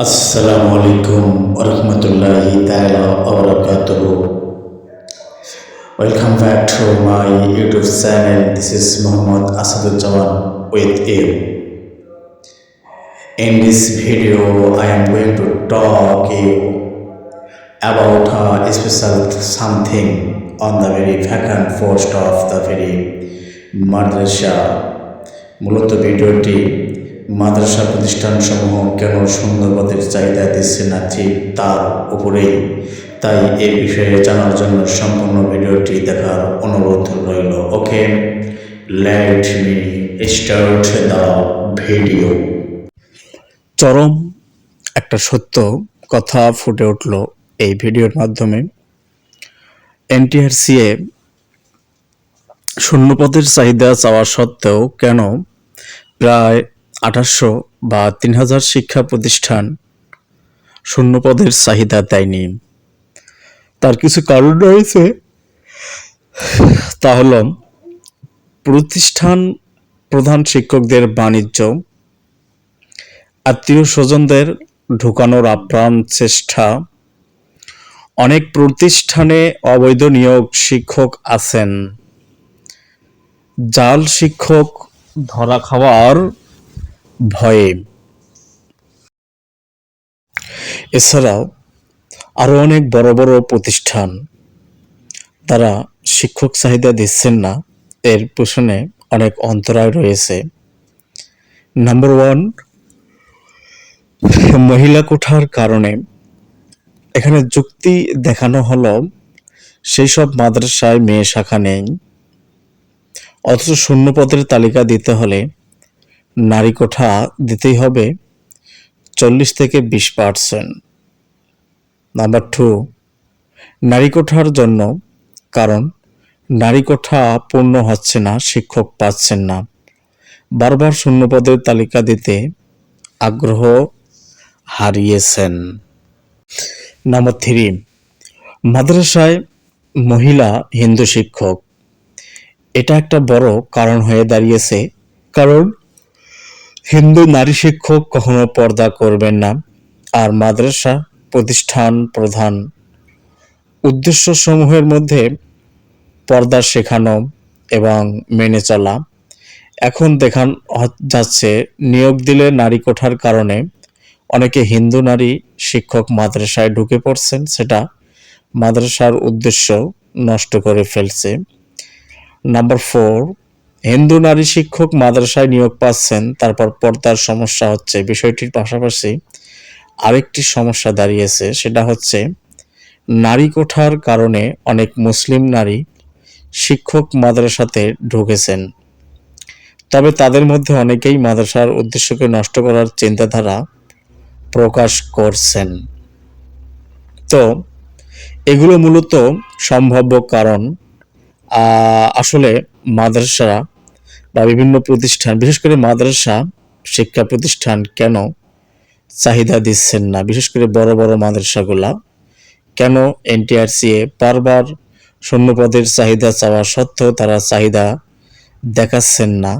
আসসালামু আলাইকুম রহমতুল্লাহি তাআলা ওয়া বারাকাতুহু Welcome back to my YouTube channel. This is Muhammad Asaduzzaman with you. In this video, I am going to talk you about a special something on the very vacant post of the very madrasa. মূলত ভিডিওটি মাদ্রাসা প্রতিষ্ঠানসমূহ কেন সুন্দরপদের চাহিদা দিচ্ছে না ঠিক তার উপরেই? তাই এই বিষয়ে জানার জন্য সম্পূর্ণ ভিডিওটি দেখার অনুরোধ রইল। Okay, let me start the video. চরম একটা সত্য কথা ফুটে উঠল এই ভিডিওর মাধ্যমে। এনটিআরসিএ শূন্যপদের চাহিদা চাওয়া সত্ত্বেও কেন প্রায় আঠাশশো বা তিন হাজার শিক্ষা প্রতিষ্ঠান শূন্যপদের চাহিদা দেয়নি। তার কিছু কারণ রয়েছে। তা হল, প্রতিষ্ঠান প্রধান শিক্ষকদের বাণিজ্য, আত্মীয় স্বজনদের ঢুকানোর আপ্রাণ চেষ্টা, অনেক প্রতিষ্ঠানে অবৈধ নিয়োগ শিক্ষক আছেন। জাল শিক্ষক ধরা খাওয়ার ভয়ে। এছাড়াও আরও অনেক বড় বড় প্রতিষ্ঠান তারা শিক্ষক চাহিদা দিচ্ছেন না। এর পেছনে অনেক অন্তরায় রয়েছে। নাম্বার ওয়ান মহিলা কোঠার কারণে এখানে যুক্তি দেখানো হলো সেই সব মাদ্রাসায় মেয়ে শাখা নেই। অথচ শূন্য পদের তালিকা দিতে হলে নারী কোঠা দিতেই হবে চল্লিশ থেকে বিশ পার্সেন্ট নাম্বার টু নারী কোঠার জন্য, কারণ নারী কোঠা পূর্ণ হচ্ছে না, শিক্ষক পাচ্ছেন না। বারবার শূন্যপদের তালিকা দিতে আগ্রহ হারিয়েছেন। নাম্বার থ্রি মাদ্রাসায় মহিলা হিন্দু শিক্ষক। এটা একটা বড় কারণ হয়ে দাঁড়িয়েছে, কারণ হিন্দু নারী শিক্ষক কখনো পর্দা করবেন না। আর মাদ্রাসা প্রতিষ্ঠান প্রধান। উদ্দেশ্য সমূহের মধ্যে পর্দা শেখানো এবং মেনে চলা। এখন দেখান যাচ্ছে, নিয়োগ দিলে নারী কোঠার কারণে অনেকে হিন্দু নারী শিক্ষক মাদ্রাসায় ঢুকে পড়ছেন, সেটা মাদ্রাসার উদ্দেশ্য নষ্ট করে ফেলছে। নাম্বার ফোর হিন্দু নারী শিক্ষক মাদ্রাসায় নিয়োগ পাচ্ছেন, তারপর পর্দার সমস্যা হচ্ছে। বিষয়টির পাশাপাশি আরেকটি সমস্যা দাঁড়িয়েছে, সেটা হচ্ছে নারী কোঠার কারণে অনেক মুসলিম নারী শিক্ষক মাদ্রাসাতে ঢুকেছেন। তবে তাদের মধ্যে অনেকেই মাদ্রাসার উদ্দেশ্যকে নষ্ট করার চিন্তাধারা প্রকাশ করছেন। তো, এগুলো মূলত সম্ভাব্য কারণ। আসলে মাদ্রাসা বা বিভিন্ন প্রতিষ্ঠান, বিশেষ করে মাদ্রাসা শিক্ষা প্রতিষ্ঠান কেন চাহিদা দিচ্ছেন না? বিশেষ করে বড় বড় মাদ্রাসাগুলা কেন এনটিআরসিএ বারবার শূন্যপদের চাহিদা চাওয়া সত্ত্বেও তারা চাহিদা দেখাচ্ছেন না?